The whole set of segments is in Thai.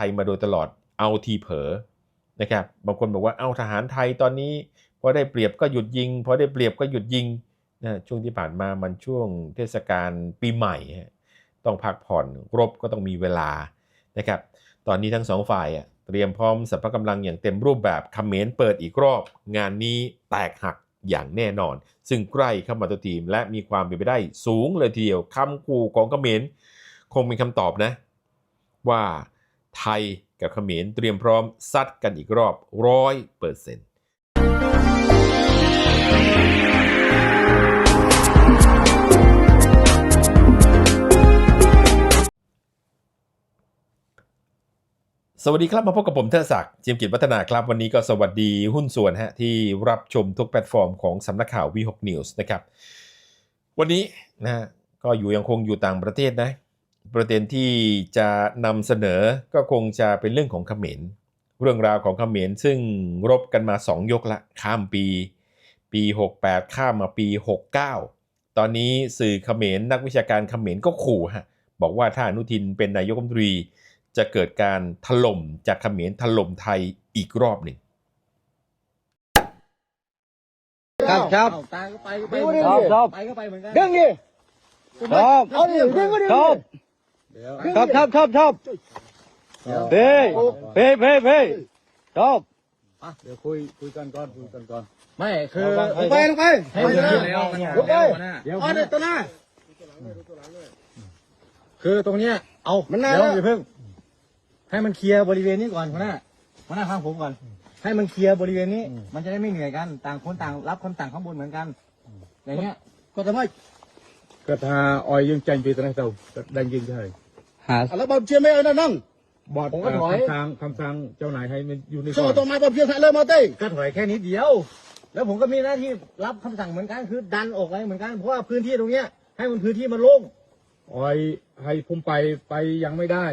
ทยมาโดยตลอดเอาทีเผลอนะครับบางคนบอกว่าเอาทหารไทยตอนนี้พอได้เปรียบก็หยุดยิงพอได้เปรียบก็หยุดยิงนะช่วงที่ผ่านมามันช่วงเทศกาลปีใหม่ ต้องพักผ่อนรบก็ต้องมีเวลานะครับตอนนี้ทั้งสองฝ่ายเตรียมพร้อมสรรพกำลังอย่างเต็มรูปแบบคเมรเปิดอีกรอบ งานนี้แตกหักอย่างแน่นอน ซึ่งใกล้เข้ามาตัวทีม และมีความเป็นไปได้สูงเลยทีเดียวคำขู่ของเมรคงเป็นคำตอบนะ ว่า ไทยกับเขมรเตรียมพร้อมซัดกันอีกรอบร้อยเปอร์เซ็นต์สวัสดีครับ มาพบกับผมเทอศักดิ์จิมกิจวัฒนาครับ วันนี้ก็สวัสดีหุ้นส่วนฮะที่รับชมทุกแพลตฟอร์มของสำนักข่าววี6 News นะครับ วันนี้นะก็อยู่ยังคงอยู่ต่างประเทศนะ ประเด็นที่จะนำเสนอก็คงจะเป็นเรื่องของเขมรเรื่องราวของเขมรซึ่งรบกันมา 2 ยกละข้ามปี ปี 68 ข้ามมาปี 69 ตอนนี้สื่อเขมรนักวิชาการเขมรก็ขู่ฮะบอกว่าถ้าอนุทินเป็นนายกรัฐมนตรี จะเกิดการถล่มจากเขมรถล่มไทยอีกรอบหนึ่งครับครับเอาตายก็ไปก็ไปชอบชอบไปก็ไปเหมือนกันดึงดิชอบเอาดิดึงก็ดึงชอบเดี๋ยว ชอบชอบชอบชอบเพ่เพ่เพ่เพ่ชอบอะเดี๋ยวคุยคุยกันก่อนคุยกันก่อนไม่คือลงไปลงไปให้มันคิดแล้วมันลงไปเดี๋ยวอ๋อเด็ดตัวหน้าคือตรงเนี้ยเอามันนานเดี๋ยวแล้วอย่าเพิ่ง ให้มันเคลียร์บริเวณนี้ก่อนหัวหน้าหัวหน้าฟังผมก่อน ให้มันเคลียร์บริเวณนี้ มันจะได้ไม่เหนื่อยกัน ต่างคนต่างรับคนต่างข้างบนเหมือนกันอย่างเงี้ยก็ทำไมก็ถ้าออยยังจังปีตรงนี้เตาก็ดังยิงใช่ หา แล้วบอลเชียร์ไม่เอานั่นนั่ง บอดผมก็ถอย คำสั่งคำสั่งเจ้านายให้มันอยู่ในสู้ก่อนตัวไม้บอลเชียร์เริ่มมาเต้ ก็ถอยแค่นิดเดียว แล้วผมก็มีหน้าที่รับคำสั่งเหมือนกันคือดันออกไปเหมือนกันเพราะว่าพื้นที่ตรงเนี้ยให้มันพื้นที่มันโล่งออยให้ผมไปไปยังไม่ได้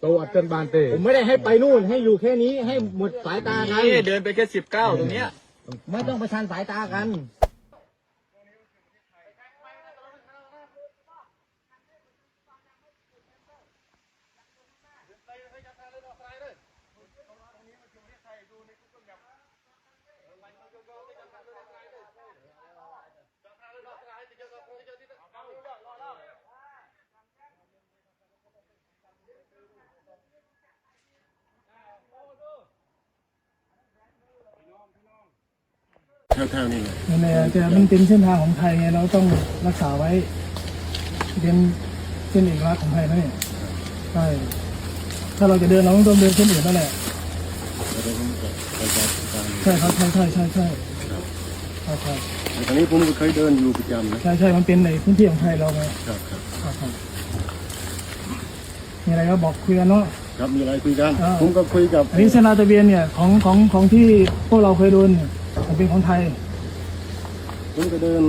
โตอัดเกินบานเตผมไม่ได้ให้ไปนู่นให้อยู่แค่นี้ให้หมดสายตากันนี่เดินไปแค่สิบเก้าตรงเนี้ย ไม่ต้องประชันสายตากัน แถวๆนี่นั่นแหละแต่มันเป็นเส้นทางของไทยไงเราต้องรักษาไว้เป็นเส้นเอกลักษณ์ของไทยนะเนี่ยใช่ถ้าเราจะเดินเราต้องเดินเส้นอื่นนั่นแหละใช่ครับใช่ใช่ใช่ใช่ใช่ใช่ตอนนี้ผมก็เคยเดินอยู่ประจำนะใช่ใช่มันเป็นในพื้นที่ของไทยเราไงครับครับครับครับมีอะไรก็บอกคุยกันเนาะครับมีอะไรคุยกันอ่าผมก็คุยกับอันนี้เส้นลาดตระเวียนเนี่ยของของของที่พวกเราเคยโดนเนี่ย มันเป็นของไทยผมก็เดิน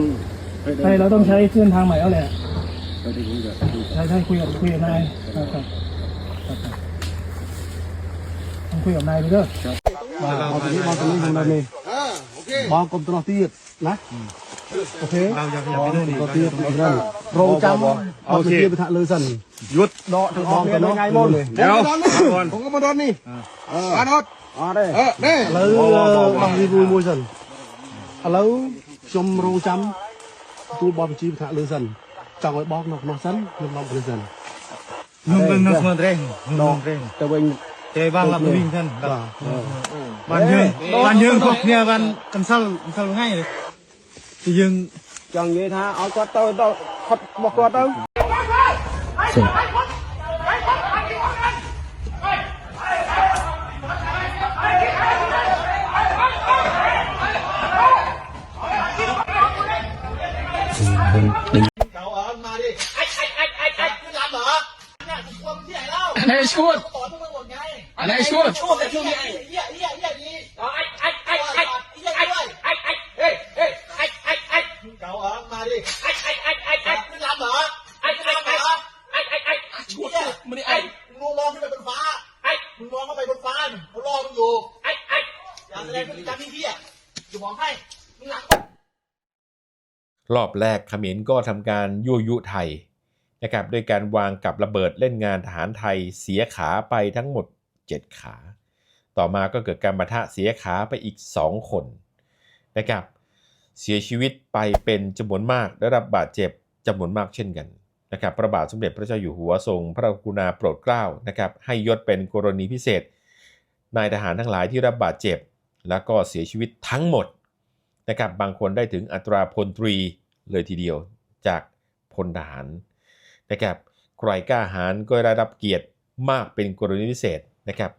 เคยเดินไทยเราต้องใช้เส้นทางใหม่แล้วแหละเคยได้ยินกับคุยกับใช่ใช่คุยกับคุยกับนายครับครับครับครับต้องคุยกับนายดูเด้อมาเอาตรงนี้มาตรงนี้ของเราเนี่ยบอลกลมตัวตีดนะโอเคเราอยากอยากไปเดินตัวตีดตรงนั้นเราจำเอาเชียร์ไปทะเลยสันยุดเดาะถึงบอลกันเนาะเดี๋ยวผมก็มาโดนนี่มาโดน อ๋อได้เออได้แล้วบางทีมวยมวยสันแล้วชมเราจำตัวบอลชีพทะเลยสันจังไว้บอลนอกนอกสันนอกนอกเลยสัน นุ่งเป็นนักสมนตรีนุ่งเร่ง แต่ว่า เตะบ้างรับวิ่งท่าน ก็ บ้านยืงบ้านยืงพวกเนี่ยบ้านกันซัลกันซัลง่ายเลยที่ยืง จังนี้ท่าเอาก็เต้าเต้าขดบอกก็เต้า ไหนชวด ไหนชวดมึงมองขึ้นไปบนฟ้ามึงมองเข้าไปบนฟ้าเขารอมึงอยู่อย่าแสดงพฤติกรรมที่เหี้ยจะบอกให้มึงหลังรอบแรกเขมรก็ทำการยั่วยุไทยนะครับด้วยการวางกับระเบิดเล่นงานทหารไทยเสียขาไปทั้งหมด 7 ขา ต่อมาก็เกิดการประทะเสียขาไปอีก 2 คนนะครับ เสียชีวิตไปเป็นจำนวนมากได้รับบาดเจ็บจำนวนมากเช่นกันนะครับ พระบาทสมเด็จพระเจ้าอยู่หัวทรงพระกรุณาโปรดเกล้านะครับ ให้ยศเป็นกรณีพิเศษ นายทหารทั้งหลายที่รับบาดเจ็บ แล้วก็เสียชีวิตทั้งหมดนะครับ บางคนได้ถึงอัตราพลตรีเลยทีเดียวจากพลทหารนะครับใครกล้าหาญก็ได้รับเกียรติมากเป็นกรณีพิเศษ นะครับ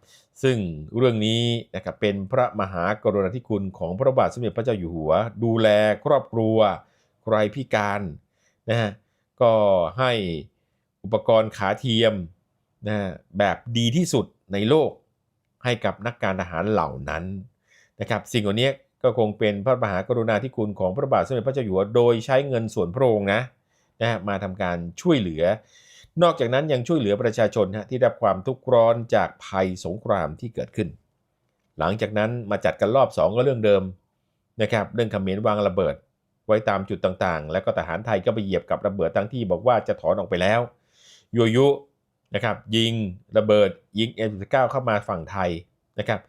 ซึ่งเรื่องนี้นะครับเป็นพระมหากรุณาธิคุณของพระบาทสมเด็จพระเจ้าอยู่หัว ดูแลครอบครัวใครพิการนะฮะก็ให้อุปกรณ์ขาเทียมนะฮะแบบดีที่สุดในโลกให้กับนักการทหารเหล่านั้นนะครับสิ่งเหล่านี้ก็คงเป็นพระมหากรุณาธิคุณของพระบาทสมเด็จพระเจ้าอยู่หัวโดยใช้เงินส่วนพระองค์นะนะฮะมาทำการช่วยเหลือ นอกจากนั้นยังช่วยเหลือประชาชนที่ได้รับความทุกข์ร้อนจากภัยสงครามที่เกิดขึ้น หลังจากนั้นมาจัดกันรอบ 2 ก็เรื่องเดิมนะครับเรื่องเขมรวางระเบิด ไว้ตามจุดต่างๆ แล้วก็ทหารไทยก็ไปเหยียบกับระเบิดทั้งที่บอกว่าจะถอนออกไปแล้วยุยุนะครับยิงระเบิดยิง M19 เข้ามาฝั่งไทยนะครับ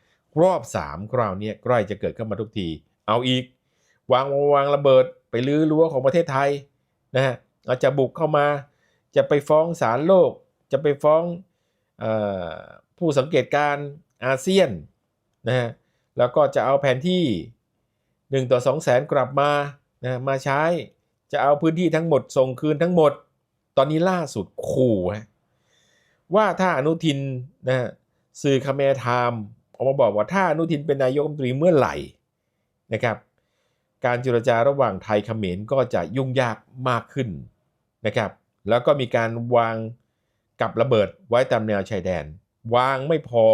รอบ 3 คราวนี้ใกล้จะเกิดขึ้นมาทุกที เอาอีก วางวางระเบิดไปลื้อรั้วของประเทศไทยนะฮะอาจจะบุกเข้ามา จะไปฟ้องศาลโลก จะไปฟ้องออผู้สังเกตการณ์อาเซียนนะฮะแล้วก็จะเอาแผนที่ 1 ต่อ2แสนกลับมานะมาใช้จะเอาพื้นที่ทั้งหมดส่งคืนทั้งหมด ตอนนี้ล่าสุดขู่ว่าถ้าอนุทินนะฮะสื่อคาเมรไทม์ออกมาบอกว่าถ้าอนุทินเป็นนายกรัฐมนตรีเมื่อไหร่นะครับ การเจรจาระหว่างไทยเขมรก็จะยุ่งยากมากขึ้นนะครับ แล้วก็มีการวางกับระเบิดไว้ตามแนวชายแดน วางไม่พอ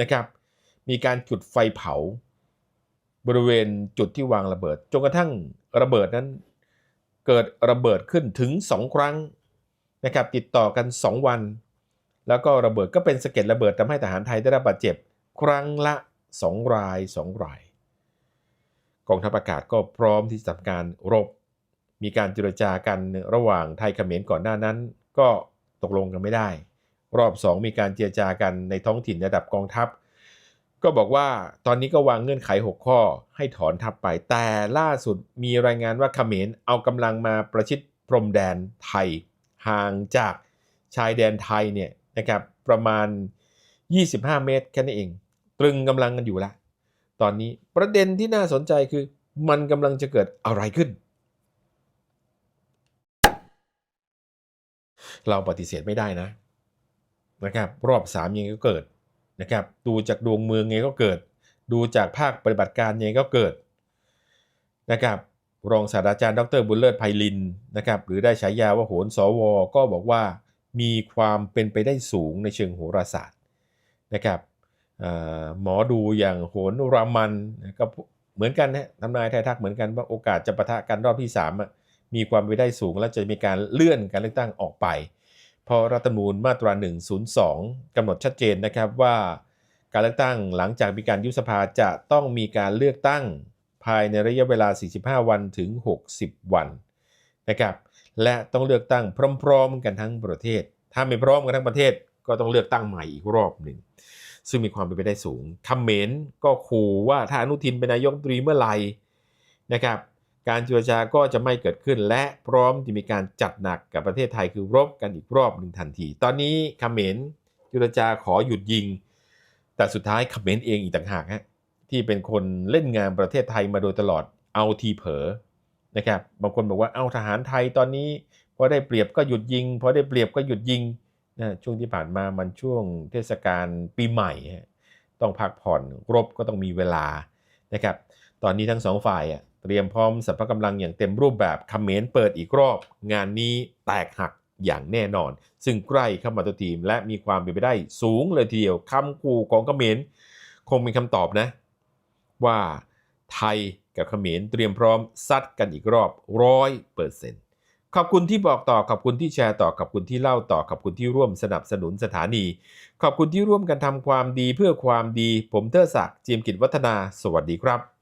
นะครับ มีการจุดไฟเผา บริเวณจุดที่วางระเบิดจนกระทั่งระเบิดนั้น เกิดระเบิดขึ้นถึง 2 ครั้งนะครับติดต่อกัน 2 วัน แล้วก็ระเบิดก็เป็นสะเก็ดระเบิดทำให้ทหารไทยได้รับบาดเจ็บ ครั้งละ 2 ราย 2 รายกองทัพอากาศก็พร้อมที่จะทำการรบ มีการเจรจากันระหว่างไทยเขมรก่อนหน้านั้น ก็ตกลงกันไม่ได้ รอบ 2 มีการเจรจากันในท้องถิ่นระดับกองทัพ ก็บอกว่าตอนนี้ก็วางเงื่อนไข 6 ข้อให้ถอนทัพไป แต่ล่าสุดมีรายงานว่าเขมรเอากำลังมาประชิดพรมแดนไทย ห่างจากชายแดนไทยเนี่ยนะครับประมาณ 25 เมตรแค่นั้นเอง ตรึงกำลังกันอยู่ละ ตอนนี้ประเด็นที่น่าสนใจคือมันกำลังจะเกิดอะไรขึ้น เราปฏิเสธไม่ได้นะนะครับรอบสามยังไงก็เกิดนะครับดูจากดวงเมืองไงก็เกิด ดูจากภาคปฏิบัติการยังไงก็เกิดนะครับรองศาสตราจารย์ดรบุญเลิศไพลินนะครับหรือได้ฉายาว่าโหนสว ก็บอกว่ามีความเป็นไปได้สูงในเชิงโหราศาสตร์นะครับหมอดูอย่างโหนรามันก็เหมือนกันนะทำนายทายทักเหมือนกันว่าโอกาสจะปะทะกันรอบที่3อะ มีความเป็นไปได้สูง และจะมีการเลื่อนการเลือกตั้งออกไป เพราะรัฐธรรมนูญมาตรา 102กำหนดชัดเจนนะครับว่าการเลือกตั้งหลังจากมีการยุบสภาจะต้องมีการเลือกตั้งภายในระยะเวลา 45 วันถึง 60 วันนะครับและต้องเลือกตั้งพร้อม ๆ กันทั้งประเทศ ถ้าไม่พร้อมกันทั้งประเทศก็ต้องเลือกตั้งใหม่อีกรอบหนึ่ง ซึ่งมีความเป็นไปได้สูงคำเมนก็ขู่ว่าถ้าอนุทินเป็นนายกรัฐมนตรีเมื่อไหร่นะครับ การเจรจาก็จะไม่เกิดขึ้น และพร้อมจะมีการจัดหนักกับประเทศไทยคือรบกันอีกรอบหนึ่งทันที ตอนนี้ขเขมรเจรจาขอหยุดยิง แต่สุดท้ายขเขมรเองอีกต่างหากฮะที่เป็นคนเล่นงานประเทศไทยมาโดยตลอดเอาทีเผลอนะครับบางคนบอกว่าเอาทหารไทยตอนนี้พอได้เปรียบก็หยุดยิงพอได้เปรียบก็หยุดยิงนะช่วงที่ผ่านมามันช่วงเทศกาลปีใหม่ ต้องพักผ่อนรบก็ต้องมีเวลานะครับ ตอนนี้ทั้งสองฝ่ายอะ เตรียมพร้อมสัพพะกำลังอย่างเต็มรูปแบบคำเขมนเปิดอีกรอบ งานนี้แตกหักอย่างแน่นอน ซึ่งใกล้เข้ามาตัวทีม และมีความเป็นไปได้สูงเลยทีเดียวคำขู่ของเขมรคงเป็นคำตอบนะ ว่าไทยกับเขมรเตรียมพร้อมซัดกันอีกรอบร้อยเปอร์เซ็นต์ขอบคุณที่บอกต่อ ขอบคุณที่แชร์ต่อ ขอบคุณที่เล่าต่อ ขอบคุณที่ร่วมสนับสนุนสถานี ขอบคุณที่ร่วมกันทำความดีเพื่อความดี ผมเทอศักดิ์เจียมกิจวัฒนา สวัสดีครับ